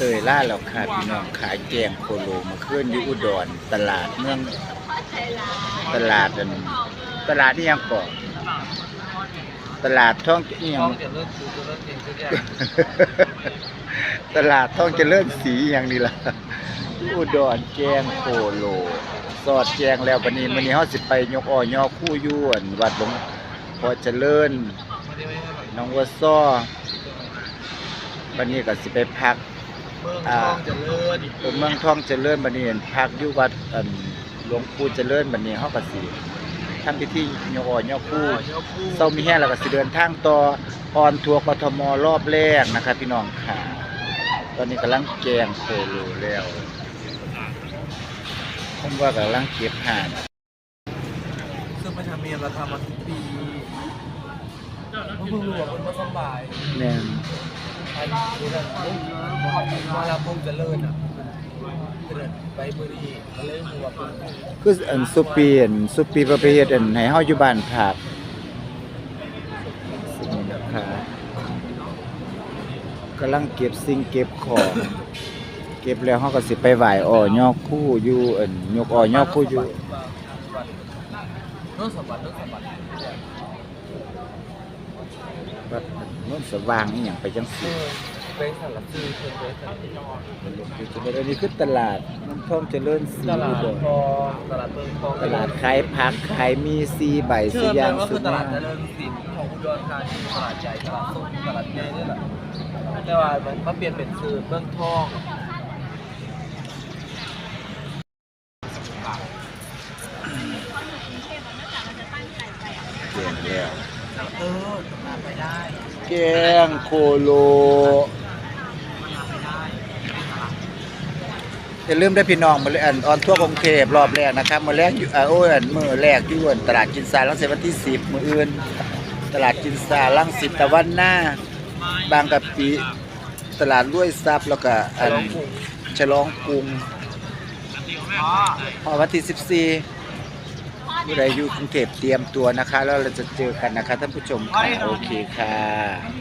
เตยล่าแล้วค่ะพี่น้องขายแกงโคโลมาขึ้นอยู่อุดรตลาดเมืองตลาดอันตลาดนี่ยังก่อนตลาดท่องนี่ยังต้องจะเลิกดูจะเลิกเองทุกอย่างตลาดท่องเริญสีอย่างนี้ล่ะอุดรแกงโคโลสอดแจงแล้ววันนี้วันนี้เฮาสิไปยกอ้อยอคู่ยวนวัดหลวงพอเจริญน้องวัวซ้อวันนี้ก็สิไปพัก เมืองทองจะเลิศผมเมืองท่องเจริญบัดนี้พักอยู่วัดอันหลวงปู่เจริญบัดนี้เฮาก็สิทำพิธียกอ้อยอคู่ยกคู่เศร้ามีแห้งแล้วก็สิเดินทางต่อออนทัวร์กทมรอบแรกนะครับพี่น้องค่ะ ตอนนี้กำลังแกงโคโลแล้วผมว่ากำลังเก็บห่านซึ่งประชาเมียนเราทำมาทุกปีเพิ่งรู้ว่ามันก็สบายแม่นไอ้นี่นะ ลาพงจะเลิศอะเดินไปบุรีก็เลยรู้ว่าเป็นคืออันสุปีอันสุปีประเภทอันให้เฮาอยู่บ้านพักสิ่ะกำลังเก็บสิ่งเก็บของ เก็บแล้วเฮาก็สิไปไหว้อ้อยอคู่อยู่อันยกอ้อยอคู่อยู่ วัดโนนสว่างอีหยังไปจังเอซี่อเป็นสารซื้อเป็นเป็นสารอันนี้คือตลาดน้ำท่อมเจริญสีตลาดอุดรทองตลาดเมืองทองตลาดขายผักขายมีซีใบชื่สีออมัย่างนก็สุคือดตมาลาดเจริญศิลป์ของอุดรธานีตลาดใหญ่ตลาดสดตลาดใหญ่นี่แหละแต่ว่ามันมาเปลี่ยนเป็นชื่อเมืองทองแกงแล้ว เออมาไปได้แกงโคโลมาไปได้อย่าลืมได้พี่น้องมาเลยอันออนทั่วกรุงเทพรอบแรกนะครับมือแรกอยู่อ่าโอ้ยอันมือแรกอยู่อันตลาดกินซาลังสิตวันที่10มื้ออื่น ตลาดกินซาลังสิตตะวันหน้า บางกะปิตลาดรวยทรัพย์แล้วก็อันฉลองกรุงอ๋อพอวันที่14 ผู้ใดอยู่กรุงเทพเตรียมตัวนะคะ แล้วเราจะเจอกันนะคะท่านผู้ชมค่ะโอเคค่ะ